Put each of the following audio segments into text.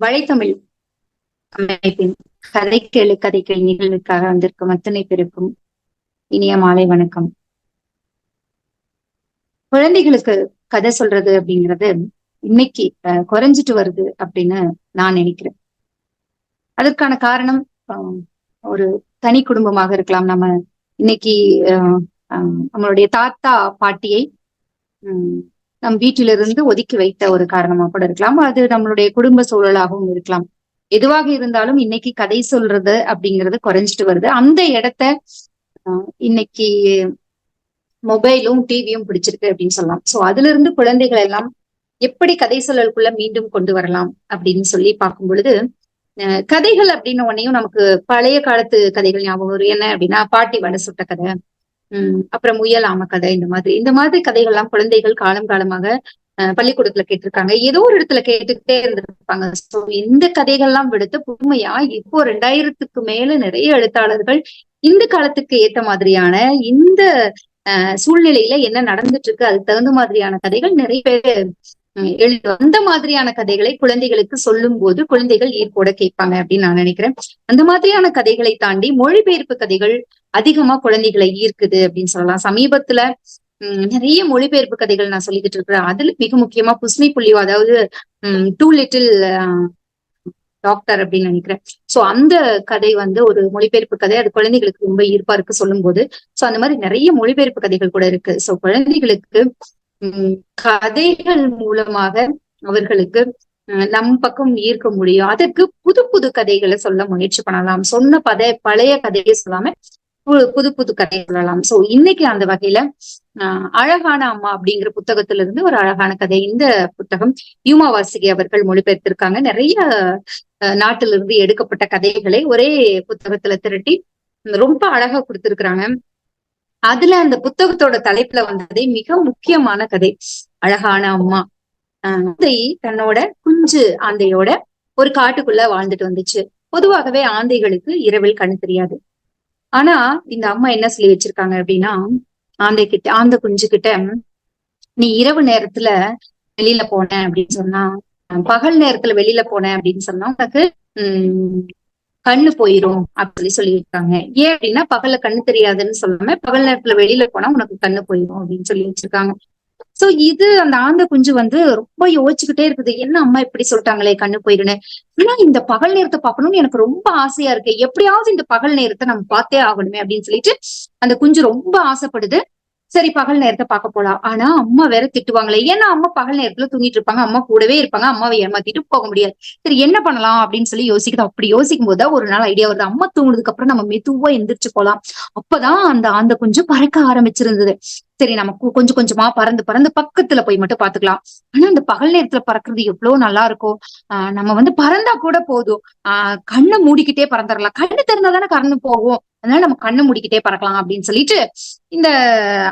வலைத்தமிழ் அமைப்பின் கதை கேளு கதை கேள் நிகழ்வுக்காக வந்திருக்கும் அத்தனை பேருக்கும் இனிய மாலை வணக்கம். குழந்தைகளுக்கு கதை சொல்றது அப்படிங்கிறது இன்னைக்கு அஹ், குறைஞ்சிட்டு வருது அப்படின்னு நான் நினைக்கிறேன். அதற்கான காரணம் ஆஹ், ஒரு தனி குடும்பமாக இருக்கலாம். நம்ம இன்னைக்கு ஆஹ், ஆஹ், நம்மளுடைய தாத்தா பாட்டியை உம், நம் வீட்டிலிருந்து ஒதுக்கி வைத்த ஒரு காரணமா கூட இருக்கலாம். அது நம்மளுடைய குடும்ப சூழலாகவும் இருக்கலாம். எதுவாக இருந்தாலும் இன்னைக்கு கதை சொல்றது அப்படிங்கிறது குறைஞ்சிட்டு வருது. அந்த இடத்த ஆஹ், இன்னைக்கு மொபைலும் டிவியும் பிடிச்சிருக்கு அப்படின்னு சொல்லலாம். சோ அதுல இருந்து குழந்தைகள் எல்லாம் எப்படி கதை சொல்லலுக்குள்ள மீண்டும் கொண்டு வரலாம் அப்படின்னு சொல்லி பார்க்கும் பொழுது கதைகள் அப்படின்னு உடனேயும் நமக்கு பழைய காலத்து கதைகள் ஞாபகம் வரும். என்ன அப்படின்னா பாட்டி வடை சுட்ட கதை. அப்புறம் முயல் ஆம கதை இந்த மாதிரி. இந்த மாதிரி கதைகள்லாம் குழந்தைகள் காலம் காலமாக பள்ளிக்கூடத்துல கேட்டிருக்காங்க. ஏதோ ஒரு இடத்துல கேட்டுக்கிட்டே இருந்திருப்பாங்க. சோ இந்த கதைகள்லாம் விடுத்து புதுமையா இப்போ ரெண்டாயிரத்துக்கு மேல நிறைய எழுத்தாளர்கள் இந்த காலத்துக்கு ஏத்த மாதிரியான இந்த சூழ்நிலையில என்ன நடந்துட்டு இருக்கு அதுக்கு தகுந்த மாதிரியான கதைகள் நிறைய பேர் உம், அந்த மாதிரியான கதைகளை குழந்தைகளுக்கு சொல்லும் போது குழந்தைகள் ஈர்ப்போட கேட்பாங்க அப்படின்னு நான் நினைக்கிறேன். அந்த மாதிரியான கதைகளை தாண்டி மொழிபெயர்ப்பு கதைகள் அதிகமா குழந்தைகளை ஈர்க்குது அப்படின்னு சொல்லலாம். சமீபத்துல நிறைய மொழிபெயர்ப்பு கதைகள் நான் சொல்லிக்கிட்டு இருக்கிறேன். அதுல மிக முக்கியமா புஸ்மி புள்ளியோ அதாவது டூ லிட்டில் டாக்டர் அப்படின்னு நினைக்கிறேன். சோ அந்த கதை வந்து ஒரு மொழிபெயர்ப்பு கதை. அது குழந்தைகளுக்கு ரொம்ப ஈர்ப்பா இருக்கு சொல்லும் போது சோ அந்த மாதிரி நிறைய மொழிபெயர்ப்பு கதைகள் கூட இருக்கு. சோ குழந்தைகளுக்கு கதைகள் மூலமாக அவர்களுக்கு நம் பக்கம் ஈர்க்க முடியும். அதற்கு புது புது கதைகளை சொல்ல முயற்சி பண்ணலாம். சொன்ன பத பழைய கதையை சொல்லாம புது புது கதை சொல்லலாம். சோ இன்னைக்கு அந்த வகையில ஆஹ் அழகான அம்மா அப்படிங்கிற புத்தகத்துல இருந்து ஒரு அழகான கதை. இந்த புத்தகம் யூமா வாசிகை அவர்கள் மொழிபெயர்த்திருக்காங்க. நிறைய நாட்டிலிருந்து எடுக்கப்பட்ட கதைகளை ஒரே புத்தகத்துல திரட்டி ரொம்ப அழகா கொடுத்திருக்கிறாங்க. அதுல அந்த புத்தகத்தோட தலைப்புல வந்ததே மிக முக்கியமான கதை. அழகான அம்மா. ஆந்தை தன்னோட குஞ்சு ஆந்தையோட ஒரு காட்டுக்குள்ள வாழ்ந்துட்டு வந்துச்சு. பொதுவாகவே ஆந்தைகளுக்கு இரவில் கண்ணு தெரியாது. ஆனா இந்த அம்மா என்ன சொல்லி வச்சிருக்காங்க அப்படின்னா ஆந்தை கிட்ட ஆந்த குஞ்சு கிட்ட நீ இரவு நேரத்துல வெளியில போன அப்படின்னு சொன்னா பகல் நேரத்துல வெளியில போன அப்படின்னு சொன்னா உனக்கு உம் கண்ணு போயிரும் அப்படின்னு சொல்லியிருக்காங்க. ஏன் அப்படின்னா பகல்ல கண்ணு தெரியாதுன்னு சொல்லாம பகல் நேரத்துல வெளியில போனா உனக்கு கண்ணு போயிரும் அப்படின்னு சொல்லி வச்சிருக்காங்க. சோ இது அந்த ஆந்த குஞ்சு வந்து ரொம்ப யோசிச்சுக்கிட்டே இருக்குது. என்ன அம்மா இப்படி சொல்லிட்டாங்களே கண்ணு போயிருன்னு. ஆனா இந்த பகல் நேரத்தை பார்க்கணும்னு எனக்கு ரொம்ப ஆசையா இருக்கு. எப்படியாவது இந்த பகல் நேரத்தை நம்ம பார்த்தே ஆகணுமே அப்படின்னு சொல்லிட்டு அந்த குஞ்சு ரொம்ப ஆசைப்படுது. சரி பகல் நேரத்தை பார்க்க போலாம். ஆனா அம்மா வேற திட்டுவாங்களே. ஏன்னா அம்மா பகல் நேரத்துல தூங்கிட்டு இருப்பாங்க. அம்மா கூடவே இருப்பாங்க. அம்மாவை ஏமாத்திட்டு போக முடியாது. சரி என்ன பண்ணலாம் அப்படின்னு சொல்லி யோசிக்குது. அப்படி யோசிக்கும் போதுதான் ஒரு நாள் ஐடியா வருது. அம்மா தூங்குனதுக்கு அப்புறம் நம்ம மெதுவா எந்திரிச்சு போலாம். அப்பதான் அந்த அந்த கொஞ்சம் பறக்க ஆரம்பிச்சிருந்தது. சரி நம்ம கு- கொஞ்சம் கொஞ்சமா பறந்து பறந்து பக்கத்துல போய் மட்டும் பாத்துக்கலாம். ஆனா அந்த பகல் நேரத்துல பறக்குறது எவ்வளவு நல்லா இருக்கும் ஆஹ் நம்ம வந்து பறந்தா கூட போதும். ஆஹ் கண்ணை மூடிக்கிட்டே பறந்துடலாம். கண்ணு திறந்தா தானே கறந்து போகும். அதனால நம்ம கண்ணை மூடிக்கிட்டே பறக்கலாம் அப்படின்னு சொல்லிட்டு இந்த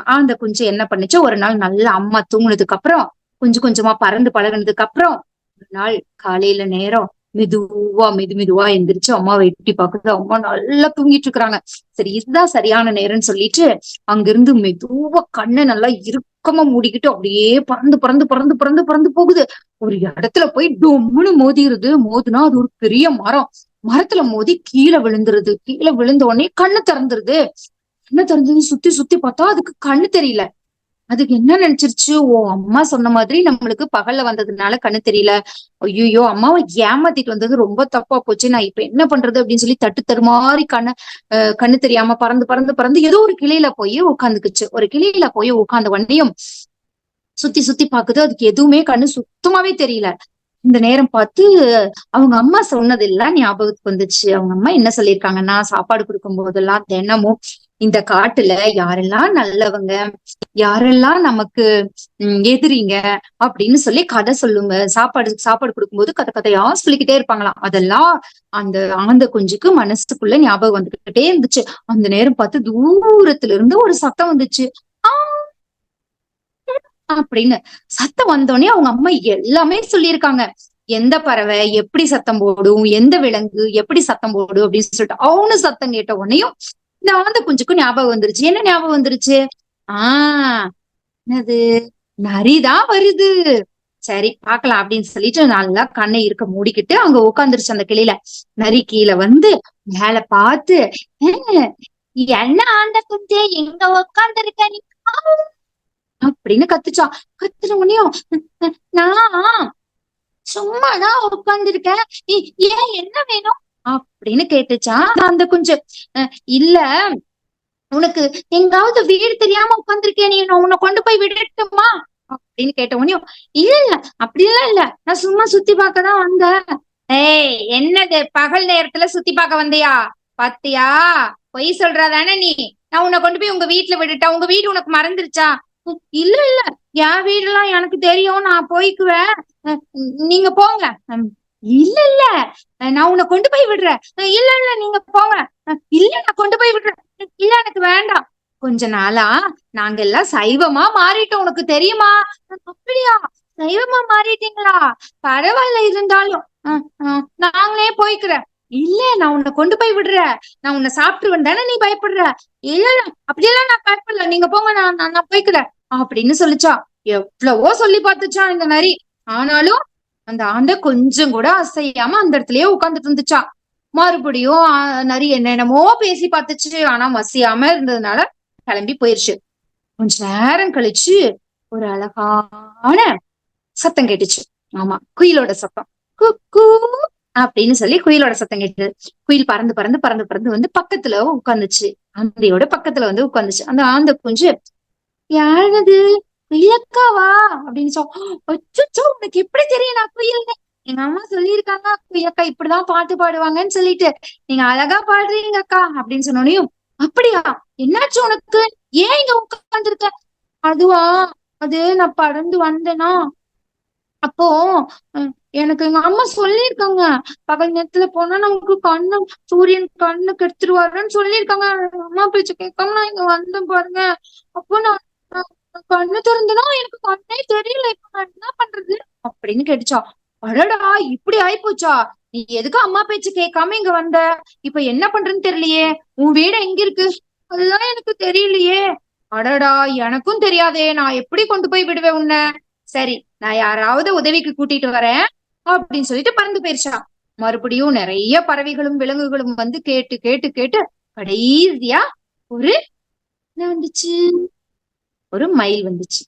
ஆந்த குஞ்சு என்ன பண்ணுச்சு? ஒரு நாள் நல்லா அம்மா தூங்குனதுக்கு அப்புறம் கொஞ்சம் கொஞ்சமா பறந்து பழகுனதுக்கு அப்புறம் ஒரு நாள் காலையில நேரம் மெதுவா மெது மெதுவா எந்திரிச்சு அம்மாவை எட்டி பாக்குது அம்மா நல்லா தூங்கிட்டு இருக்கிறாங்க. சரி இதுதான் சரியான நேரம்னு சொல்லிட்டு அங்கிருந்து மெதுவா கண்ணை நல்லா இறுக்கமா மூடிக்கிட்டு அப்படியே பறந்து பறந்து பறந்து பறந்து பறந்து போகுது. ஒரு இடத்துல போய் டொம்முன்னு மோதிருது. மோதுனா அது ஒரு பெரிய மரம். மரத்துல மோதி கீழே விழுந்துருது. கீழே விழுந்த உடனே கண்ணு திறந்துருது. கண்ணு திறந்தது சுத்தி சுத்தி பார்த்தா அதுக்கு கண்ணு தெரியல. அதுக்கு என்ன நினைச்சிருச்சு? ஓ அம்மா சொன்ன மாதிரி நம்மளுக்கு பகல்ல வந்ததுனால கண்ணு தெரியல. ஐயோ அம்மாவை ஏமாத்திட்டு வந்தது ரொம்ப தப்பா போச்சு. நான் இப்ப என்ன பண்றது அப்படின்னு சொல்லி தட்டு தருமாறி கண்ணு கண்ணு தெரியாம பறந்து பறந்து பறந்து ஏதோ ஒரு கிளையில போய் உட்காந்துக்குச்சு ஒரு கிளையில போய் உட்கார்ந்த உடனேயும் சுத்தி சுத்தி பாக்குது. அதுக்கு எதுவுமே கண்ணு சுத்தமாவே தெரியல. இந்த நேரம் பார்த்து அவங்க அம்மா சொன்னதெல்லாம் ஞாபகத்துக்கு வந்துச்சு. அவங்க அம்மா என்ன சொல்லியிருக்காங்கன்னா சாப்பாடு கொடுக்கும் போதெல்லாம் தினமும் இந்த காட்டுல யாரெல்லாம் நல்லவங்க யாரெல்லாம் நமக்கு உம், எதிரிங்க அப்படின்னு சொல்லி கதை சொல்லுங்க. சாப்பாடு சாப்பாடு கொடுக்கும்போது கதை கதையா சொல்லிக்கிட்டே இருப்பாங்களாம். அதெல்லாம் அந்த ஆந்த குஞ்சுக்கு மனசுக்குள்ள ஞாபகம் வந்துகிட்டே இருந்துச்சு. அந்த நேரம் பார்த்து தூரத்துல இருந்து ஒரு சத்தம் வந்துச்சு. அப்படின்னு சத்தம் வந்தோடனே அவங்க அம்மா எல்லாமே சொல்லியிருக்காங்க. எந்த பறவை எப்படி சத்தம் போடும் எந்த விலங்கு எப்படி சத்தம் போடும் அப்படின்னு சொல்லிட்டு. அவனு சத்தம் கேட்ட உடனேயும் இந்த ஆந்த குஞ்சுக்கும் ஞாபகம் வந்துருச்சு. என்ன ஞாபகம் வந்துருச்சு? ஆஹ் என்னது? நரிதான் வருது. சரி பாக்கலாம் அப்படின்னு சொல்லிட்டு நல்லா கண்ணை இருக்க மூடிக்கிட்டு அங்க உட்காந்துருச்சு அந்த கிளியில. நரி கீழே வந்து மேல பார்த்து என்ன ஆண்ட குஞ்சே எங்க உட்காந்துருக்க நீ? அப்படின்னு கத்துச்சா. கத்துன உடனேயும் நான் சும்மாதான் உட்காந்துருக்கேன் ஏன் என்ன வேணும்? அப்படின்னு கேட்டுச்சா? அந்த குஞ்சு "அஹ், இல்ல. உனக்கு எங்காவது வீடு தெரியாம உட்கார்ந்துருக்கேன் நீ? உன்னை கொண்டு போய் விடட்டுமா? அப்படின்னு கேட்ட உடனே இல்ல இல்ல அப்படியெல்லாம் இல்ல. நான் சும்மா சுத்தி பார்க்க தான் வந்தேன். ஏய் என்னது? பகல் நேரத்துல சுத்தி பார்க்க வந்தியா? பாத்தியா? பொய் சொல்றாதானே நீ? நான் உன்னை கொண்டு போய் உங்க வீட்டுல விட்டுட்டேன். உங்க வீடு உனக்கு மறந்துருச்சா? இல்ல இல்ல. என் வீடெல்லாம் எனக்கு தெரியும். நான் போய்க்குவேன். நீங்க போங்க. இல்ல இல்ல நான் உன்னை கொண்டு போய் விடுறேன். இல்ல இல்ல நீங்க போங்க. இல்ல நான் கொண்டு போய் விடுறேன். இல்ல எனக்கு வேண்டாம். கொஞ்ச நாளா நாங்க எல்லாம் சைவமா மாறிட்டோம். உனக்கு தெரியுமா? அப்படியா? சைவமா மாறிட்டீங்களா? பரவாயில்ல இருந்தாலும். நாங்களே போய்க்கிறேன். இல்ல நான் உன்னை கொண்டு போய் விடுறேன். நான் உன்னை சாப்பிட்டுருவேன் தானே நீ பயப்படுற? இல்ல அப்படியெல்லாம் நான் பயப்படல. நீங்க போங்க நான் நான் போய்க்கிறேன். அப்படின்னு சொல்லிச்சா எவ்வளவோ சொல்லி பார்த்துச்சா இந்த மாதிரி ஆனாலும் அந்த ஆண்டை கொஞ்சம் கூட அசையாம அந்த இடத்துலயே உட்கார்ந்துட்டு இருந்துச்சா. மறுபடியும் நிறைய என்னென்னமோ பேசி பார்த்துச்சு. ஆனா மசியாம இருந்ததுனால கிளம்பி போயிருச்சு. கொஞ்ச நேரம் கழிச்சு ஒரு அழகான சத்தம் கேட்டுச்சு. ஆமா குயிலோட சத்தம். குக்கு அப்படின்னு சொல்லி குயிலோட சத்தம் கேட்டது. குயில் பறந்து பறந்து பறந்து பறந்து வந்து பக்கத்துல உட்காந்துச்சு. ஆந்தையோட பக்கத்துல வந்து உட்காந்துச்சு. அந்த ஆந்தை குஞ்சு யாரது குயிலக்காவா அப்படின்னு சொச்சோ உனக்கு எப்படி தெரியும் நான் குயில்னு எங்க அம்மா சொல்லியிருக்காங்க குயக்கா இப்படிதான் பாட்டு பாடுவாங்கன்னு சொல்லிட்டு. நீங்க அழகா பாடுறீங்க அக்கா அப்படின்னு சொன்னோனையும் அப்படியா? என்னாச்சு உனக்கு? ஏன் இங்க உட்கார்ந்துருக்க? அதுவா? அது நான் பறந்து வந்தேனா? அப்போ எனக்கு எங்க அம்மா சொல்லியிருக்காங்க பகல் நேரத்துல போனா நமக்கு கண்ணு சூரியன் கண்ணு கெடுத்துருவாருன்னு சொல்லியிருக்காங்க. அம்மா பேச்சு கேட்காம நான் இங்க வந்தேன் பாருங்க. அப்போ நான் கண்ணு திறந்துனா எனக்கு கண்ணே தெரியல இப்ப நான் என்ன பண்றது? அப்படின்னு கேட்டுச்சா. அடடா இப்படி ஆயிப்போச்சா? நீ எதுக்கு அம்மா பேச்சு கேட்காம இங்க வந்த? இப்ப என்ன பண்றேன்னு தெரியலையே. உன் வீடு எங்க இருக்கு? அதுதான் எனக்கு தெரியலையே. அடடா எனக்கும் தெரியாதே. நான் எப்படி கொண்டு போய் விடுவேன் உன்னை? சரி நான் யாராவது உதவிக்கு கூட்டிட்டு வரேன் அப்படின்னு சொல்லிட்டு பறந்து போயிருச்சா. மறுபடியும் நிறைய பறவைகளும் விலங்குகளும் வந்து கேட்டு கேட்டு கேட்டு கடைசியா ஒரு என்ன வந்துச்சு? ஒரு மயில் வந்துச்சு.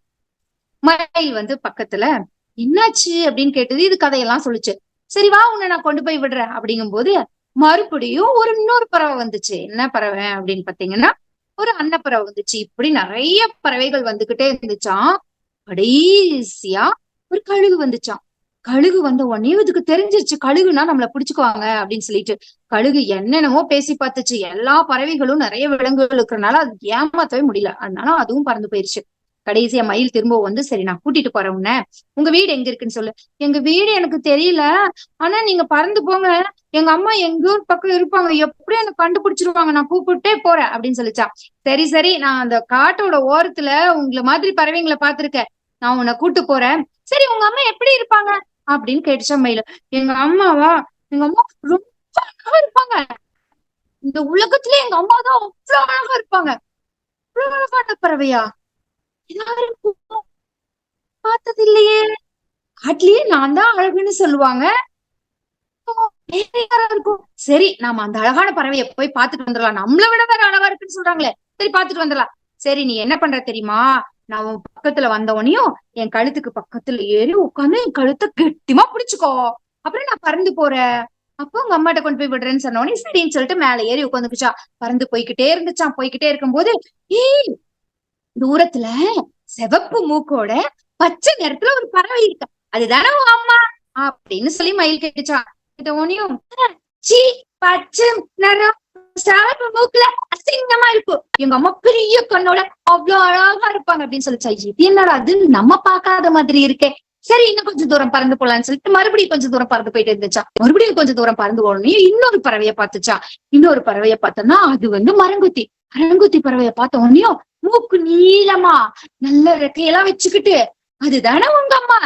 மயில் வந்து பக்கத்துல என்னாச்சு? அப்படின்னு கேட்டது இது கதையெல்லாம் சொல்லுச்சு. சரி வா உன்னை நான் கொண்டு போய் விடுறேன். அப்படிங்கும் போது மறுபடியும் ஒரு இன்னொரு பறவை வந்துச்சு. என்ன பறவை? அப்படின்னு பாத்தீங்கன்னா ஒரு அன்னப்பறவை வந்துச்சு. இப்படி நிறைய பறவைகள் வந்துகிட்டே இருந்துச்சான் கடைசியா ஒரு கழுகு வந்துச்சாம். கழுகு வந்த உடனே இதுக்கு தெரிஞ்சிருச்சு. கழுகுனா நம்மள பிடிச்சுக்குவாங்க அப்படின்னு சொல்லிட்டு. கழுகு என்னென்னமோ பேசி பார்த்துச்சு. எல்லா பறவைகளும் நிறைய விலங்குகள் இருக்கிறனால அது ஏமாத்தவே முடியல. அதனால அதுவும் பறந்து போயிருச்சு. கடைசியா மயில் திரும்ப வந்து சரி நான் கூட்டிட்டு போறேன் உன்ன. உங்க வீடு எங்க இருக்குன்னு சொல்லு. எங்க வீடு எனக்கு தெரியல. ஆனா நீங்க பறந்து போங்க. எங்க அம்மா எங்க ஊர் பக்கம் இருப்பாங்க. எப்படியும் எனக்கு கண்டுபிடிச்சிருவாங்க. நான் கூப்பிட்டே போறேன் அப்படின்னு சொல்லிச்சா. சரி சரி. நான் அந்த காட்டோட ஓரத்துல உங்களை மாதிரி பறவைங்களை பாத்திருக்கேன் நான் உன்னை கூட்டு போறேன். சரி உங்க அம்மா எப்படி இருப்பாங்க? அப்படின்னு கேட்டுச்சா மயில எங்க அம்மாவா? எங்க அம்மா ரொம்ப அழகா இருப்பாங்க. இந்த உலகத்துல எங்க அம்மா தான் அவ்வளவு அழகா இருப்பாங்க. அவ்வளவு அழகான பறவையா? எல்லாரும் பார்த்தது இல்லையே காட்டிலேயே நான் தான் அழகுன்னு சொல்லுவாங்க. இருக்கும்? சரி நாம அந்த அழகான பறவைய போய் பாத்துட்டு வந்துடலாம். நம்மளை விட வேற அழகா இருக்குன்னு சொல்றாங்களே. சரி பாத்துட்டு வந்துடலாம். சரி நீ என்ன பண்ற தெரியுமா? நான் உன் பக்கத்துல வந்த என் கழுத்துக்கு பக்கத்துல ஏறி உட்காந்து என் கழுத்தை கெட்டிமா பிடிச்சுக்கோ. அப்புறம் நான் பறந்து போறேன். அப்போ உங்க அம்மாட்ட கொண்டு போய் விடுறேன்னு சொன்ன உடனே சரின்னு சொல்லிட்டு மேல ஏறி உட்காந்துக்குச்சா பறந்து போய்கிட்டே இருந்துச்சான் போய்கிட்டே இருக்கும்போது ஏய் தூரத்துல சிவப்பு மூக்கோட பச்சை நிறத்துல ஒரு பறவை இருக்கு. அதுதானே உன் அம்மா அப்படின்னு சொல்லி மயில் கேட்டுச்சா உனையும் சீ பச்சை நிறம் சிவப்பு மூக்குல அசிங்கமா இருக்கும். எங்க அம்மா பெரிய கண்ணோட அவ்வளவு அழகா இருப்பாங்க அப்படின்னு சொல்லி இது என்னடா அது நம்ம பாக்காத மாதிரி இருக்கே. சரி இன்னும் கொஞ்சம் தூரம் பறந்து போலாம்னு சொல்லிட்டு மறுபடியும் கொஞ்சம் தூரம் பறந்து போயிட்டு இருந்துச்சா? மறுபடியும் கொஞ்சம் தூரம் பறந்து போகணும்னு இன்னொரு பறவைய பார்த்துச்சா? இன்னொரு பறவைய பார்த்தோம்னா அது வந்து மரங்குத்தி. மரங்குத்தி பறவைய பார்த்த உடனேயும் மூக்கு நீளமா நல்ல ரெக்கையெல்லாம் வச்சுக்கிட்டு அதுதானே உங்க அம்மா?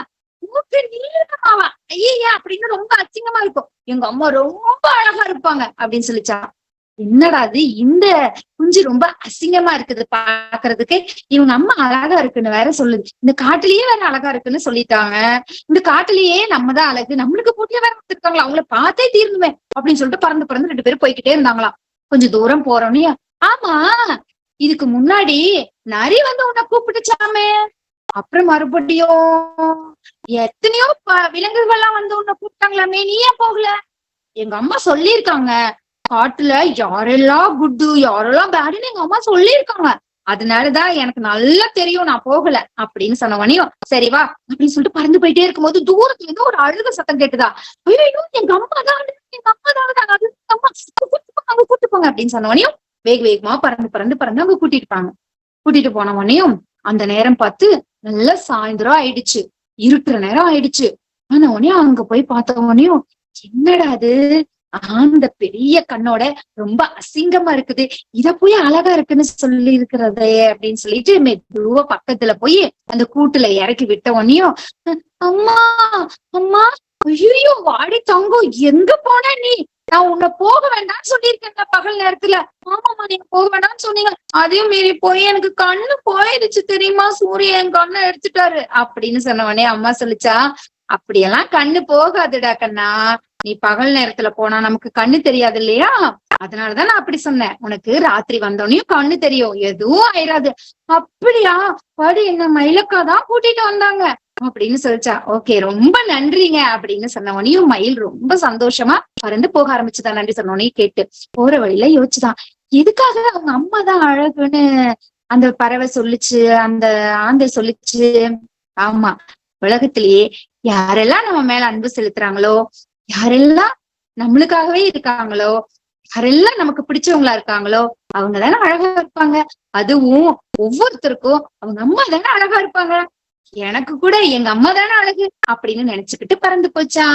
மூக்கு நீளமாவா? ஐயா அப்படின்னு ரொம்ப அசிங்கமா இருக்கும். எங்க அம்மா ரொம்ப அழகா இருப்பாங்க அப்படின்னு சொல்லிச்சா. என்னடா அது இந்த குஞ்சு ரொம்ப அசிங்கமா இருக்குது பாக்குறதுக்கு. இவங்க அம்மா அழகா இருக்குன்னு வேற சொல்லுது. இந்த காட்டுலயே வேற அழகா இருக்குன்னு சொல்லிட்டாங்க. இந்த காட்டுலயே நம்ம தான் அழகு. நம்மளுக்கு போட்டியா வேற வந்திருக்காங்களா அவங்கள பார்த்தே தீர்ந்துமே அப்படின்னு சொல்லிட்டு பறந்து பறந்து ரெண்டு பேரும் போய்கிட்டே இருந்தாங்களாம். கொஞ்சம் தூரம் போறோன்னே ஆமா. இதுக்கு முன்னாடி நரி வந்து உன்னை கூப்பிட்டுச்சாமே. அப்புறம் மறுபடியும் எத்தனையோ ப- விலங்குகள்லாம் வந்து உன்னை கூப்பிட்டாங்களாமே. நீ ஏன் போகல? எங்க அம்மா சொல்லியிருக்காங்க. காட்டுல யாரெல்லாம் குட்டு யாரெல்லாம் பேடுன்னு எங்க அம்மா சொல்லியிருக்காங்க. அதனாலதான் எனக்கு நல்லா தெரியும் நான் போகல அப்படின்னு சொன்னவனையும் சரிவா அப்படின்னு சொல்லிட்டு பறந்து போயிட்டே இருக்கும்போது தூரத்துல இருந்து ஒரு அழுக சத்தம் கேட்டுதா. ஐயோ எங்க அம்மா தான் எங்க அம்மா தான் அழுகுறாங்க. அது அம்மா போங்க அங்க கூட்டு போங்க அப்படின்னு சொன்னவனையும் வேக வேகமா பறந்து பறந்து பறந்து அங்க கூட்டிட்டு போங்க கூட்டிட்டு போனவனையும் அந்த நேரம் பார்த்து நல்லா சாயந்தரம் ஆயிடுச்சு இருட்டுற நேரம் ஆயிடுச்சு. ஆன உடனே அங்க போய் பார்த்தவனையும் என்னடா அது? அந்த பெரிய கண்ணோட ரொம்ப அசிங்கமா இருக்குது. இத போய் அழகா இருக்குன்னு சொல்லி இருக்கிறதே அப்படின்னு சொல்லிட்டு மெதுவா பக்கத்துல போய் அந்த கூட்டுல இறக்கி விட்ட உடனேயும் அம்மா அம்மா ஐயோ வாடி தங்கம் எங்க போன நீ? நான் உன்னை போக வேண்டாம்னு சொல்லியிருக்கேன் பகல் நேரத்துல. ஆமாமா நீங்க போக வேண்டாம்னு சொன்னீங்க. அதையும் மீறி போய் எனக்கு கண்ணு போயிருச்சு தெரியுமா? சூரியன் என் கண்ணை எடுத்துட்டாரு அப்படின்னு சொன்ன உடனே அம்மா சொல்லிச்சா அப்படியெல்லாம் கண்ணு போகாதுடா கண்ணா. நீ பகல் நேரத்துல போனா நமக்கு கண்ணு தெரியாது இல்லையா? அதனாலதான் நான் அப்படி சொன்னேன். உனக்கு ராத்திரி வந்தோடனையும் கண்ணு தெரியும். எதுவும் ஆயிராது. அப்படியா? படி என்ன மயிலக்கா தான் கூட்டிட்டு வந்தாங்க. அப்படின்னு சொல்லிச்சா. ஓகே ரொம்ப நன்றிங்க அப்படின்னு சொன்னவனையும் மயில் ரொம்ப சந்தோஷமா பறந்து போக ஆரம்பிச்சுதான் நன்றி சொன்னோனையும் கேட்டு போற வழியில யோசிச்சுதான். எதுக்காக அவங்க அம்மா தான் அழகுன்னு அந்த பறவை சொல்லுச்சு அந்த ஆந்தை சொல்லுச்சு? ஆமா உலகத்திலேயே யாரெல்லாம் நம்ம மேல அன்பு செலுத்துறாங்களோ யாரெல்லாம் நம்மளுக்காகவே இருக்காங்களோ யாரெல்லாம் நமக்கு பிடிச்சவங்களா இருக்காங்களோ அவங்க தானே அழகா இருப்பாங்க. அதுவும் ஒவ்வொருத்தருக்கும் அவங்க அம்மா தானே அழகா இருப்பாங்க. எனக்கு கூட எங்க அம்மா தானே அழகு அப்படின்னு நினைச்சுக்கிட்டு பறந்து போச்சா?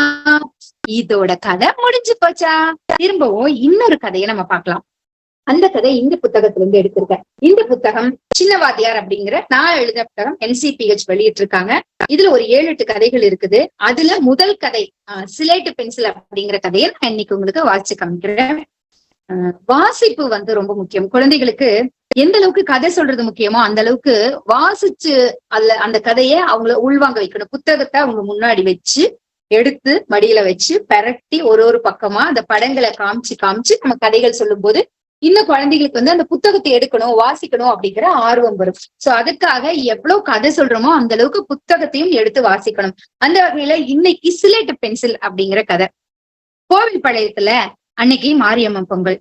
இதோட கதை முடிஞ்சு போச்சா? திரும்பவும் இன்னொரு கதையை நம்ம பார்க்கலாம். அந்த கதை இந்த புத்தகத்துல இருந்து எடுத்திருக்கேன். இந்த புத்தகம் சின்னவாதியார் அப்படிங்கிற நான் எழுத புத்தகம் என்சிபிஹெச் வெளியிட்டு இருக்காங்க இதுல ஒரு ஏழு எட்டு கதைகள் இருக்குது. அதுல முதல் கதை சிலேட்டு பென்சில் அப்படிங்கிற கதையை நான் இன்னைக்கு உங்களுக்கு வாசிச்சு காமிக்கிறேன். வாசிப்பு வந்து ரொம்ப முக்கியம். குழந்தைகளுக்கு எந்த அளவுக்கு கதை சொல்றது முக்கியமோ அந்த அளவுக்கு வாசிச்சு அல்ல அந்த கதையை அவங்கள உள்வாங்க வைக்கணும். புத்தகத்தை அவங்க முன்னாடி வச்சு எடுத்து மடியில வச்சு பரட்டி ஒரு ஒரு பக்கமா அந்த படங்களை காமிச்சு காமிச்சு நம்ம கதைகள் சொல்லும் போது இன்னும் குழந்தைகளுக்கு வந்து அந்த புத்தகத்தை எடுக்கணும் வாசிக்கணும் அப்படிங்கிற ஆர்வம் வரும். சோ அதுக்காக எவ்வளவு கதை சொல்றோமோ அந்த அளவுக்கு புத்தகத்தையும் எடுத்து வாசிக்கணும். அந்த வகையில இன்னைக்கு சிலேட்டு பென்சில் அப்படிங்கிற கதை. கோவில் பாளையத்துல அன்னைக்கு மாரியம்மன் பொங்கல்.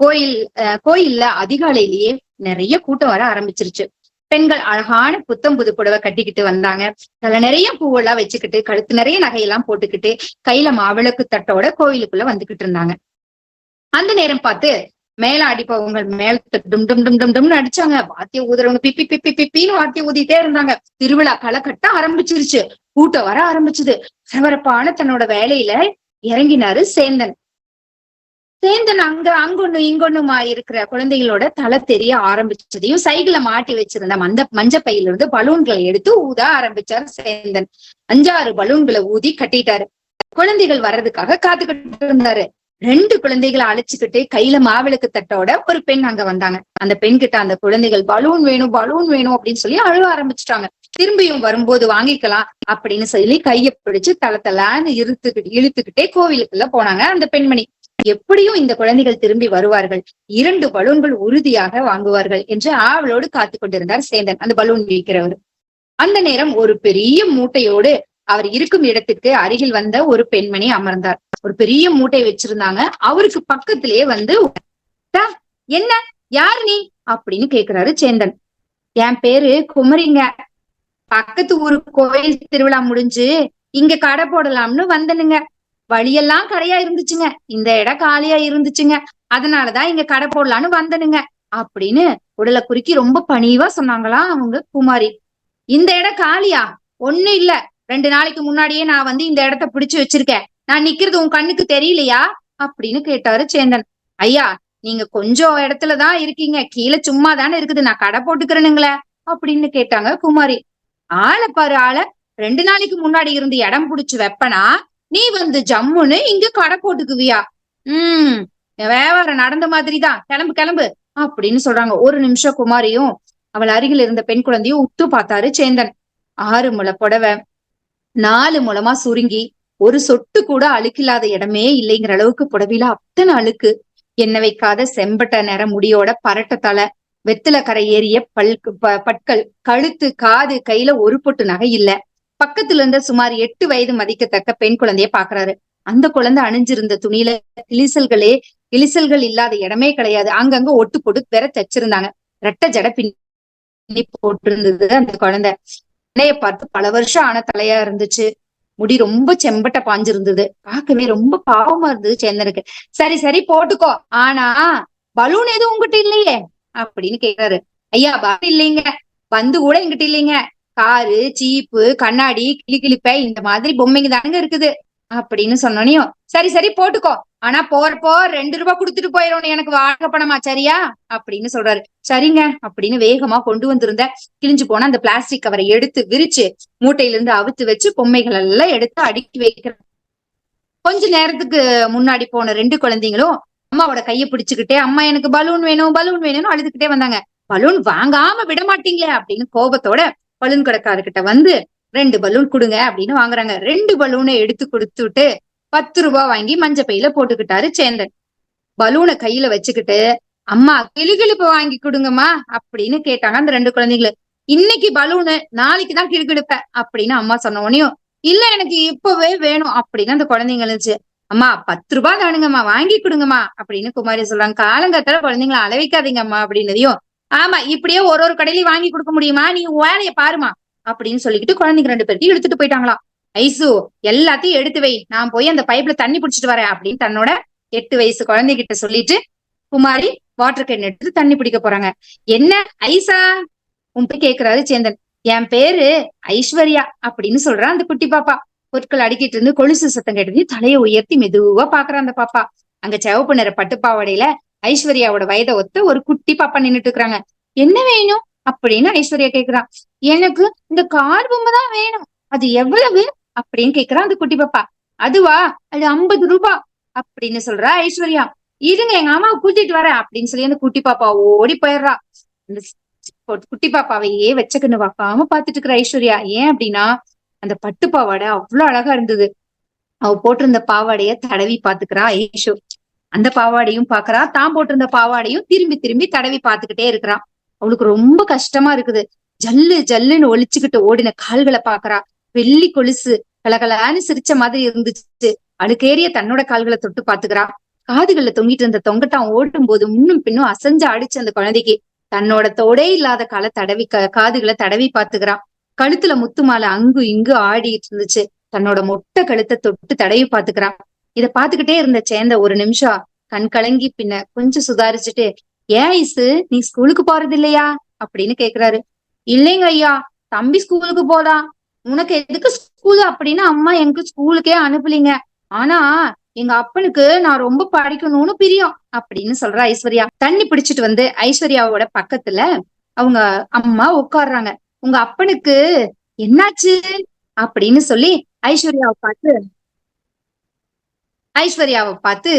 கோயில் அஹ், கோயில்ல அதிகாலையிலேயே நிறைய கூட்டம் வர ஆரம்பிச்சிருச்சு. பெண்கள் அழகான புத்தம் புது புடவை கட்டிக்கிட்டு வந்தாங்க. அதுல நிறைய பூவெல்லாம் வச்சுக்கிட்டு கழுத்து நிறைய நகையெல்லாம் போட்டுக்கிட்டு கையில மாவிளக்கு தட்டோட கோயிலுக்குள்ள வந்துகிட்டு இருந்தாங்க. அந்த நேரம் பார்த்து மேல அடிப்பவங்க மேல டும் டும் டும் டும் டும்னு அடிச்சாங்க. வாத்திய ஊதுறவங்க பிப்பி பிப்பி பிப்பின்னு வாத்திய ஊதிட்டே இருந்தாங்க. திருவிழா களை கட்ட ஆரம்பிச்சிருச்சு. கூட்டம் வர ஆரம்பிச்சது. சிவரப்பான தன்னோட வேலையில இறங்கினாரு சேந்தன். சேந்தன் அங்க அங்கொன்னு இங்கொன்னுமா இருக்கிற குழந்தைகளோட தலை தெரிய ஆரம்பிச்சதையும் சைக்கிள மாட்டி வச்சிருந்த மந்த மஞ்ச பையில இருந்து பலூன்களை எடுத்து ஊத ஆரம்பிச்சார் சேந்தன். அஞ்சாறு பலூன்களை ஊதி கட்டிட்டாரு. குழந்தைகள் வர்றதுக்காக காத்துக்கிட்டு இருந்தாரு. ரெண்டு குழந்தைகளை அழைச்சுக்கிட்டு கையில மாவிளக்கு தட்டோட ஒரு பெண் அங்க வந்தாங்க. அந்த பெண் கிட்ட அந்த குழந்தைகள் பலூன் வேணும் பலூன் வேணும் அப்படின்னு சொல்லி அழுவ ஆரம்பிச்சுட்டாங்க. திரும்பியும் வரும்போது வாங்கிக்கலாம் அப்படின்னு சொல்லி கைய பிடிச்சு தல தலான்னு இழுத்துக்கிட்டு இழுத்துக்கிட்டே கோவிலுக்குள்ள போனாங்க அந்த பெண்மணி. எப்படியும் இந்த குழந்தைகள் திரும்பி வருவார்கள். இரண்டு பலூன்கள் உறுதியாக வாங்குவார்கள் என்று ஆவலோடு காத்து கொண்டிருந்தார் சேந்தன் அந்த பலூன் விற்கிறவர் அந்த நேரம் ஒரு பெரிய மூட்டையோடு அவர் இருக்கும் இடத்துக்கு அருகில் வந்த ஒரு பெண்மணி அமர்ந்தார். ஒரு பெரிய மூட்டை வச்சிருந்தாங்க. அவருக்கு பக்கத்திலேயே வந்து என்ன? யார் நீ? அப்படின்னு கேக்குறாரு சேந்தன். என் பேரு குமரிங்க. பக்கத்து ஊரு கோயில் திருவிழா முடிஞ்சு இங்க கடை போடலாம்னு வந்தனுங்க. வழியெல்லாம் கடையா இருந்துச்சுங்க. இந்த இடம் காலியா இருந்துச்சுங்க. அதனாலதான் இங்க கடை போடலான்னு வந்தனுங்க. அப்படின்னு உடலை குறுக்கி ரொம்ப பணிவா சொன்னாங்களாம் அவங்க குமாரி. இந்த இடம் காலியா? ஒண்ணும் இல்ல. ரெண்டு நாளைக்கு முன்னாடியே நான் வந்து இந்த இடத்த பிடிச்சு வச்சிருக்கேன். நான் நிக்கிறது உன் கண்ணுக்கு தெரியலையா? அப்படின்னு கேட்டாரு சேந்தன். ஐயா நீங்க கொஞ்சம் இடத்துலதான் இருக்கீங்க. கீழே சும்மா தானே இருக்குது. நான் கடை போட்டுக்கிறேனுங்களே அப்படின்னு கேட்டாங்க குமாரி. ஆளை பாரு ஆளை. ரெண்டு நாளைக்கு முன்னாடி இருந்து இடம் புடிச்சு வெப்பனா? நீ வந்து ஜம்முன்னு இங்க கடை போட்டுக்குவியா? உம் வியாபாரம் நடந்த மாதிரிதான். கிளம்பு கிளம்பு அப்படின்னு சொல்றாங்க. ஒரு நிமிஷம் குமாரியும் அவள் அருகில் இருந்த பெண் குழந்தையும் உத்து பார்த்தாரு சேந்தன். ஆறு முளை புடவை நாலு மூலமா சுருங்கி ஒரு சொட்டு கூட அழுக்கில்லாத இடமே இல்லைங்கிற அளவுக்கு புடவையில அத்தனை அழுக்கு. என்ன வைக்காத செம்பட்ட நிற முடியோட பரட்ட தலை வெத்தில கரை ஏறிய பல் பற்கள் கழுத்து காது கையில ஒரு பொட்டு நகை இல்ல. பக்கத்துல இருந்த சுமார் எட்டு வயது மதிக்கத்தக்க பெண் குழந்தைய பாக்குறாரு. அந்த குழந்தை அணிஞ்சிருந்த துணியில கிளிசல்களே கிளிசல்கள் இல்லாத இடமே கிடையாது. அங்கங்க ஒட்டு போட்டு பெற தச்சிருந்தாங்க ரெட்ட ஜட பின்னி போட்டிருந்தது அந்த குழந்தை. என்னைய பார்த்து பல வருஷம் ஆன தலையா இருந்துச்சு. முடி ரொம்ப செம்பட்ட பாஞ்சிருந்தது. பார்க்கவே ரொம்ப பாவமா இருந்தது சேந்தனுக்கு. சரி சரி போட்டுக்கோ. ஆனா பலூன் எதுவும் உங்ககிட்ட இல்லையே? அப்படின்னு கேக்குறாரு. ஐயா பலூன் இல்லைங்க. பந்து கூட எங்கிட்ட இல்லைங்க. காரு சீப்பு கண்ணாடி கிளி கிளிப்பை இந்த மாதிரி பொம்மைங்க தானுங்க இருக்குது. அப்படின்னு சொன்னோனையும் சரி சரி போட்டுக்கோ. ஆனா போறப்போ ரெண்டு ரூபாய் கொடுத்துட்டு போயிடும் எனக்கு வாழ பணமா சரியா? அப்படின்னு சொல்றாரு. சரிங்க அப்படின்னு வேகமா கொண்டு வந்திருந்த கிழிஞ்சு போன அந்த பிளாஸ்டிக் கவரை எடுத்து விரிச்சு மூட்டையில இருந்து அவுத்து வச்சு பொம்மைகள் எல்லாம் எடுத்து அடுக்கி வைக்கிற கொஞ்ச நேரத்துக்கு முன்னாடி போன ரெண்டு குழந்தைங்களும் அம்மாவோட கைய பிடிச்சுக்கிட்டே அம்மா எனக்கு பலூன் வேணும் பலூன் வேணும்னு அழுதுகிட்டே வந்தாங்க. பலூன் வாங்காம விட மாட்டீங்களே அப்படின்னு கோபத்தோட பலூன் கடைக்காரர்கிட்ட வந்து ரெண்டு பலூன் கொடுங்க அப்படின்னு வாங்குறாங்க. ரெண்டு பலூனை எடுத்து கொடுத்துட்டு பத்து ரூபாய் வாங்கி மஞ்ச பையில போட்டுக்கிட்டாரு சேந்தன். பலூனை கையில வச்சுக்கிட்டு அம்மா கிளுகிழுப்பு வாங்கி கொடுங்கம்மா அப்படின்னு கேட்டாங்க அந்த ரெண்டு குழந்தைங்களு இன்னைக்கு பலூனு நாளைக்கு தான் கிளுகிழுப்ப அப்படின்னு அம்மா சொன்ன உடனேயும் இல்ல எனக்கு இப்பவே வேணும் அப்படின்னு அந்த குழந்தைங்க இருந்துச்சு அம்மா பத்து ரூபாய் தானுங்கம்மா வாங்கி கொடுங்கம்மா அப்படின்னு குமாரி சொல்றாங்க. காலங்கத்துல குழந்தைங்களை அளவிக்காதீங்கம்மா அப்படின்னதையும் ஆமா இப்படியே ஒரு ஒரு கடையிலயும் வாங்கி கொடுக்க முடியுமா? நீ வேலையை பாருமா அப்படின்னு சொல்லிக்கிட்டு குழந்தைங்க ரெண்டு பேர்த்தையும் எடுத்துட்டு போயிட்டாங்களாம். ஐசு எல்லாத்தையும் எடுத்து வை. நான் போய் அந்த பைப்ல தண்ணி பிடிச்சிட்டு வரேன் அப்படின்னு தன்னோட எட்டு வயசு குழந்தைகிட்ட சொல்லிட்டு குமாரி வாட்டர் கேன் எடுத்து தண்ணி பிடிக்க போறாங்க. என்ன ஐசா? உன் போய் கேக்குறாரு சேந்தன். என் பேரு ஐஸ்வர்யா அப்படின்னு சொல்றான் அந்த குட்டி பாப்பா. பொருட்கள் அடிக்கிட்டு இருந்து கொலுசு சத்தம் கேட்டது தலையை உயர்த்தி மெதுவா பாக்குறான் அந்த பாப்பா. அங்க சிவப்பு நிற பட்டுப்பாவடையில ஐஸ்வர்யாவோட வயதை ஒத்த ஒரு குட்டி பாப்பா நின்னுட்டு இருக்கிறாங்க. என்ன வேணும்? அப்படின்னு ஐஸ்வர்யா கேக்குறான் எனக்கு இந்த கார் பொம்மை தான் வேணும். அது எவ்வளவு? அப்படின்னு கேக்குறான் அந்த குட்டி பாப்பா. அதுவா? அது ஐம்பது ரூபா. அப்படின்னு சொல்றா ஐஸ்வர்யா. இருங்க எங்க அம்மா கூட்டிட்டு வரேன் அப்படின்னு சொல்லி அந்த குட்டி பாப்பா ஓடி போயிடுறா. அந்த குட்டி பாப்பாவையே வச்சக்கண்ணு பார்க்காம பாத்துட்டு இருக்கிற ஐஸ்வர்யா ஏன் அப்படின்னா அந்த பட்டு பாவாடை அவ்வளவு அழகா இருந்தது. அவ போட்டிருந்த பாவாடைய தடவி பாத்துக்கிறா ஐஷோ அந்த பாவாடையும் பாக்குறா தான் போட்டிருந்த பாவாடையும் திரும்பி திரும்பி தடவி பாத்துக்கிட்டே இருக்கிறான் அவளுக்கு ரொம்ப கஷ்டமா இருக்குது. ஜல்லு ஜல்லுன்னு ஒழிச்சுக்கிட்டு ஓடின கால்களை பாக்குறா வெள்ளி கொலுசு கலகலான்னு சிரிச்ச மாதிரி இருந்துச்சு. அழுக்கேறிய தன்னோட கால்களை தொட்டு பாத்துக்கிறா காதுகள்ல தொங்கிட்டு இருந்த தொங்கட்டான் ஓட்டும் போது முன்னும் பின்னும் அசைஞ்சு அடிச்சு அந்த குழந்தைக்கு தன்னோட தோடே இல்லாத காலை தடவி காதுகளை தடவி பாத்துக்கிறான் கழுத்துல முத்து மாலை அங்கு இங்கு ஆடிட்டு இருந்துச்சு. தன்னோட மொட்டை கழுத்தை தொட்டு தடவி பாத்துக்கிறான் இத பாத்துக்கிட்டே இருந்த சேந்த ஒரு நிமிஷம் கண் கலங்கி பின்ன கொஞ்சம் சுதாரிச்சுட்டு ஏன் ஐசு நீ ஸ்கூலுக்கு போறது இல்லையா அப்படின்னு கேக்குறாரு. இல்லைங்க ஐயா தம்பி ஸ்கூலுக்கு போதான். உனக்கு எதுக்கு ஸ்கூல் அப்படின்னு அம்மா எனக்கு ஸ்கூலுக்கே அனுப்பலீங்க. ஆனா எங்க அப்பனுக்கு நான் ரொம்ப படிக்கணும்னு பிரியம் அப்படின்னு சொல்ற ஐஸ்வர்யா. தண்ணி பிடிச்சிட்டு வந்து ஐஸ்வர்யாவோட பக்கத்துல அவங்க அம்மா உட்காடுறாங்க உங்க அப்பனுக்கு என்னாச்சு அப்படின்னு சொல்லி ஐஸ்வர்யாவை பார்த்து ஐஸ்வர்யாவை பார்த்து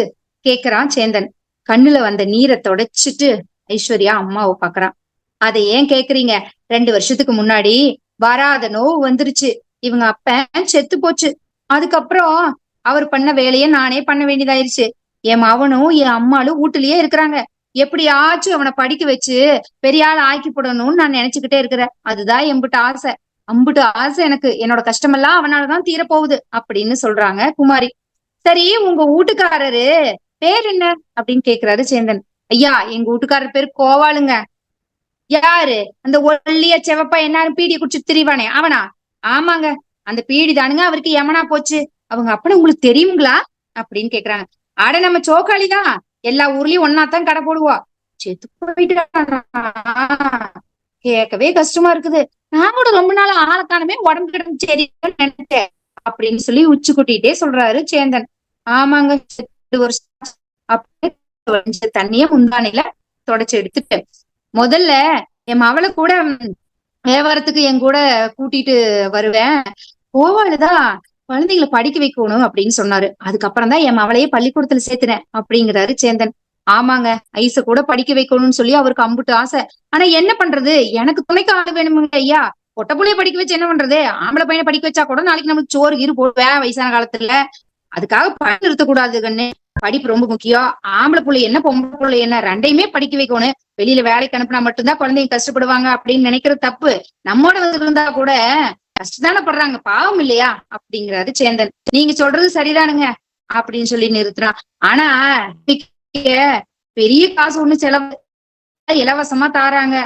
கேக்குறான் சேந்தன். கண்ணுல வந்த நீரை தொடச்சிட்டு ஐஸ்வர்யா அம்மாவை பாக்குறான் அதை ஏன் கேக்குறீங்க? ரெண்டு வருஷத்துக்கு முன்னாடி வராத நோவு வந்துருச்சு. இவங்க அப்ப செத்து போச்சு. அதுக்கப்புறம் அவர் பண்ண வேலையை நானே பண்ண வேண்டியதாயிருச்சு. என் மவனும் என் அம்மாலும் வீட்டுலயே இருக்கிறாங்க. எப்படியாச்சும் அவனை படிக்க வச்சு பெரிய ஆள் ஆக்கி போடணும்னு நான் நினைச்சுக்கிட்டே இருக்கிறேன். அதுதான் எம்பிட்ட ஆசை. அம்பிட்டு ஆசை எனக்கு. என்னோட கஷ்டமெல்லாம் அவனாலதான் தீரப்போகுது அப்படின்னு சொல்றாங்க குமாரி. சரி உங்க வீட்டுக்காரரு பேர் என்ன? அப்படின்னு கேக்குறாரு சேந்தன். ஐயா எங்க வீட்டுக்காரர் பேரு கோவாளுங்க. யாரு? அந்த ஒல்லிய செவப்பா என்ன பீடி குடிச்சு திரிவானே. அவனா? ஆமாங்க. அந்த பீடி தானுங்க அவருக்கு எமனா போச்சு. அவங்க அப்பன உங்களுக்கு தெரியுங்களா? அப்படின்னு கேக்குறாங்க. ஆட நம்ம சோக்காளி தான் எல்லா ஊர்லயும் ஒன்னாத்தான் கடை போடுவா. செத்து போயிட்டு கேட்கவே கஷ்டமா இருக்குது. நான் கூட ரொம்ப நாள் ஆளக்கானமே உடம்பு கிடந்து சரி நினைச்சேன். அப்படின்னு சொல்லி உச்சி குட்டிட்டே சொல்றாரு சேந்தன். ஆமாங்க வருஷம் தண்ணிய முந்தானையில தொடச்சு எடுத்துட்டு முதல்ல என் மவளை கூட வியாபாரத்துக்கு என் கூட கூட்டிட்டு வருவேன். கோவாளுதான் குழந்தைங்களை படிக்க வைக்கணும் அப்படின்னு சொன்னாரு. அதுக்கப்புறம் தான் என் மவளையே பள்ளிக்கூடத்துல சேர்த்துனேன் அப்படிங்கிறாரு சேந்தன். ஆமாங்க ஐச கூட படிக்க வைக்கணும்னு சொல்லி அவருக்கு அம்புட்டு ஆசை. ஆனா என்ன பண்றது? எனக்கு துணைக்கு ஆள் வேணுமுங்க ஐயா. பொட்ட புள்ளைய படிக்க வச்சு என்ன பண்றது? ஆம்பளை பையனை படிக்க வச்சா கூட நாளைக்கு நம்மளுக்கு சோறு கீறு போடுவேன் வயசான காலத்துல. அதுக்காக பயன் நிறுத்தக்கூடாது கண்ணு. படிப்பு ரொம்ப முக்கியம். ஆம்பளை பிள்ளை என்ன பொம்பளை பிள்ளை என்ன ரெண்டையுமே படிக்க வைக்கணும். வெளியில வேலைக்கு அனுப்புனா மட்டும்தான் குழந்தைங்க கஷ்டப்படுவாங்க அப்படின்னு நினைக்கிற தப்பு. நம்மோட வந்து இருந்தா கூட கஷ்டத்தானே படுறாங்க. பாவம் இல்லையா? அப்படிங்கிறாரு சேந்தன். நீங்க சொல்றது சரிதானுங்க அப்படின்னு சொல்லி நிறுத்துறான். ஆனா பெரிய காசு ஒண்ணு செலவு இலவசமா தாராங்க.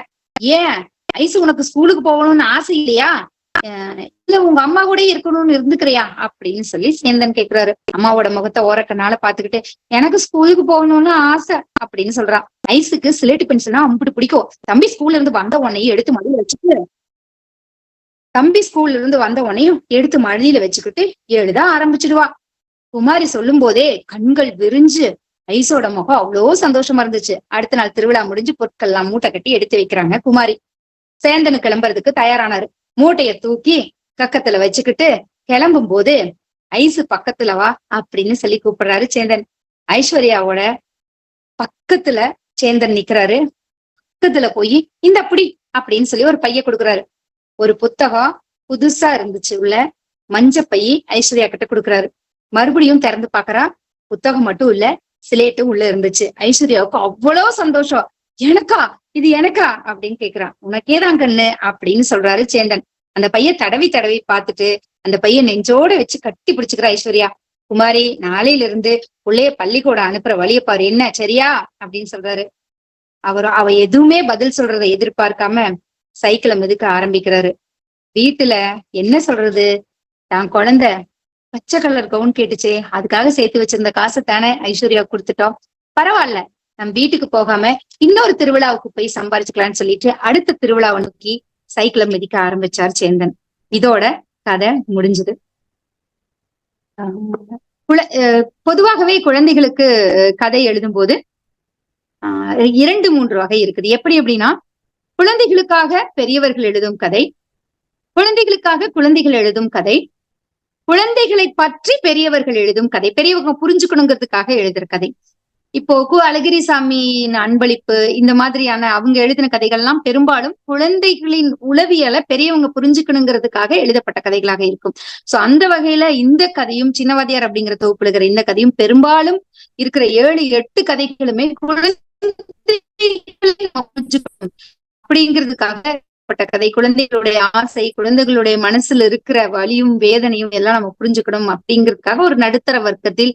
ஏன்? ஐசு உனக்கு ஸ்கூலுக்கு போகணும்னு ஆசை இல்லையா? இல்ல உங்க அம்மா கூட இருக்கணும்னு இருந்துக்கிறியா? அப்படின்னு சொல்லி சேந்தன் கேக்குறாரு. அம்மாவோட முகத்தை ஓரக்கனால பாத்துக்கிட்டு எனக்கு ஸ்கூலுக்கு போகணும்னு ஆசை அப்படின்னு சொல்றான் ஐஸுக்கு சிலேட்டு பென்சில்னா அம்பிட்டு பிடிக்கும். தம்பி ஸ்கூல்ல இருந்து வந்த உடனே எடுத்து மடியில வச்சுட்டு தம்பி ஸ்கூல்ல இருந்து வந்த உடனேயும் எடுத்து மடியில வச்சுக்கிட்டு எழுத ஆரம்பிச்சிடுவா. குமாரி சொல்லும் போதே கண்கள் விரிஞ்சு ஐசோட முகம் அவ்வளோ சந்தோஷமா இருந்துச்சு. அடுத்த நாள் திருவிழா முடிஞ்சு பொருட்கள் எல்லாம் மூட்டை கட்டி எடுத்து வைக்கிறாங்க குமாரி. சேந்தனு கிளம்புறதுக்கு தயாரானாரு. மூட்டைய தூக்கி கக்கத்துல வச்சுக்கிட்டு கிளம்பும் போது ஐசு பக்கத்துல வா அப்படின்னு சொல்லி கூப்பிடுறாரு சேந்தன். ஐஸ்வர்யாவோட பக்கத்துல சேந்தன் நிக்கிறாரு. பக்கத்துல போய் இந்த அப்படி அப்படின்னு சொல்லி ஒரு பைய கொடுக்குறாரு. ஒரு புத்தகம் புதுசா இருந்துச்சு உள்ள. மஞ்ச பைய ஐஸ்வர்யா கிட்ட கொடுக்குறாரு. மறுபடியும் திறந்து பாக்குறா புத்தகம் மட்டும் இல்ல சிலேட்டும் உள்ள இருந்துச்சு. ஐஸ்வர்யாவுக்கு அவ்வளவு சந்தோஷம். எனக்கா? இது எனக்கா? அப்படின்னு கேக்குறான். உனக்கே தான் கண்ணு அப்படின்னு சொல்றாரு சேந்தன். அந்த பையன் தடவி தடவி பார்த்துட்டு அந்த பையன் நெஞ்சோட வச்சு கட்டி பிடிச்சுக்கிற ஐஸ்வர்யா. குமாரி நாளையில இருந்து உள்ளே பள்ளிக்கூடம் அனுப்புற வழிய பாரு. என்ன சரியா? அப்படின்னு சொல்றாரு. அவர் அவ எதுவுமே பதில் சொல்றதை எதிர்பார்க்காம சைக்கிளை மிதுக்க ஆரம்பிக்கிறாரு. வீட்டுல என்ன சொல்றது? தான் குழந்தை. பச்சை கலர் கவுன் கேட்டுச்சே. அதுக்காக சேர்த்து வச்சிருந்த காசை தானே ஐஸ்வர்யா கொடுத்துட்டோம். பரவாயில்ல. நம் வீட்டுக்கு போகாம இன்னொரு திருவிழாவுக்கு போய் சம்பாரிச்சுக்கலாம்னு சொல்லிட்டு அடுத்த திருவிழாவை நோக்கி சைக்கிளை மிதிக்க ஆரம்பிச்சார் சேந்தன். இதோட கதை முடிஞ்சது. பொதுவாகவே குழந்தைகளுக்கு கதை எழுதும் போது இரண்டு மூன்று வகை இருக்குது. எப்படி அப்படின்னா குழந்தைகளுக்காக பெரியவர்கள் எழுதும் கதை குழந்தைகளுக்காக குழந்தைகள் எழுதும் கதை குழந்தைகளை பற்றி பெரியவர்கள் எழுதும் கதை பெரியவங்க புரிஞ்சுக்கணுங்கிறதுக்காக எழுதுற கதை. இப்போ கு அழகிரிசாமியின் அன்பளிப்பு இந்த மாதிரியான அவங்க எழுதின கதைகள்லாம் பெரும்பாலும் குழந்தைகளின் உளவியலை பெரியவங்க புரிஞ்சுக்கணுங்கிறதுக்காக எழுதப்பட்ட கதைகளாக இருக்கும். சோ அந்த வகையில இந்த கதையும் சின்னவாதியார் அப்படிங்கிற தொகுப்புல இருக்கிற இந்த கதையும் பெரும்பாலும் இருக்கிற ஏழு எட்டு கதைகளுமே குழந்தை அப்படிங்கிறதுக்காக பட்ட கதை குழந்தைகளுடைய ஆசை குழந்தைகளுடைய மனசுல இருக்கிற வலியும் வேதனையும் எல்லாம் நம்ம புரிஞ்சுக்கணும் அப்படிங்கிறதுக்காக ஒரு நடுத்தர வர்க்கத்தில்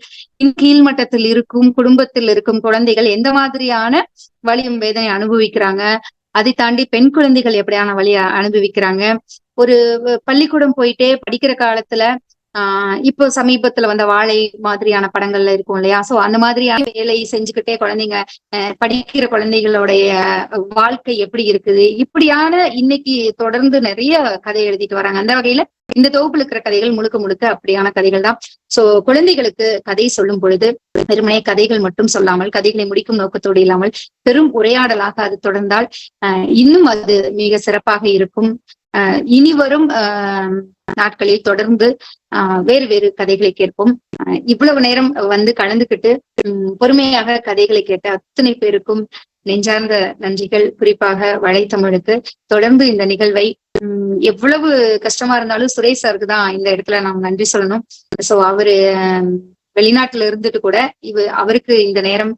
கீழ்மட்டத்தில் இருக்கும் குடும்பத்தில் இருக்கும் குழந்தைகள் எந்த மாதிரியான வலியும் வேதனை அனுபவிக்கிறாங்க? அதை தாண்டி பெண் குழந்தைகள் எப்படியான வழிய அனுபவிக்கிறாங்க? ஒரு பள்ளிக்கூடம் போயிட்டே படிக்கிற காலத்துல ஆஹ் இப்போ சமீபத்துல வந்த வாழை மாதிரியான படங்கள்ல இருக்கும் இல்லையா? சோ அந்த மாதிரியான வேலை செஞ்சுக்கிட்டே குழந்தைங்க படிக்கிற குழந்தைகளுடைய வாழ்க்கை எப்படி இருக்குது? இப்படியான இன்னைக்கு தொடர்ந்து நிறைய கதை எழுதிட்டு வராங்க. அந்த வகையில இந்த தொகுப்புல இருக்கிற கதைகள் முழுக்க முழுக்க அப்படியான கதைகள் தான். சோ குழந்தைகளுக்கு கதை சொல்லும் பொழுது வெறுமனே கதைகள் மட்டும் சொல்லாமல் கதைகளை முடிக்கும் நோக்கத்தோடு இல்லாமல் பெரும் உரையாடலாக அது தொடர்ந்தால் இன்னும் அது மிக சிறப்பாக இருக்கும். இனி வரும் நாட்களில் தொடர்ந்து வேறு வேறு கதைகளை கேட்போம். இவ்வளவு நேரம் வந்து கலந்துகிட்டு பொறுமையாக கதைகளை கேட்ட அத்தனை பேருக்கும் நெஞ்சார்ந்த நன்றிகள். குறிப்பாக வலைத்தமிழுக்கு தொடர்ந்து இந்த நிகழ்வை எவ்வளவு கஷ்டமா இருந்தாலும் சுரேஷ் சாருக்கு தான் இந்த இடத்துல நாம் நன்றி சொல்லணும். சோ அவரு வெளிநாட்டுல இருந்துட்டு கூட இவ அவருக்கு இந்த நேரம்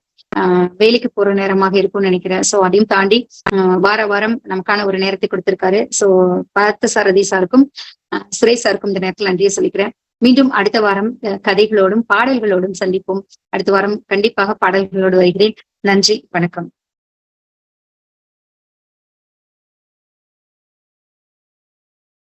வேலைக்கு போற நேரமாக இருக்கும்னு நினைக்கிறேன். சோ அதையும் தாண்டி வார வாரம் நமக்கான ஒரு நேரத்தை கொடுத்திருக்காரு. சோ பார்த்த சாரதி சாருக்கும் சுரேஷ் சாருக்கும் இந்த நேரத்தில் நன்றியை சொல்லிக்கிறேன். மீண்டும் அடுத்த வாரம் கதைகளோடும் பாடல்களோடும் சந்திப்போம். அடுத்த வாரம் கண்டிப்பாக பாடல்களோடு வருகிறேன். நன்றி வணக்கம்.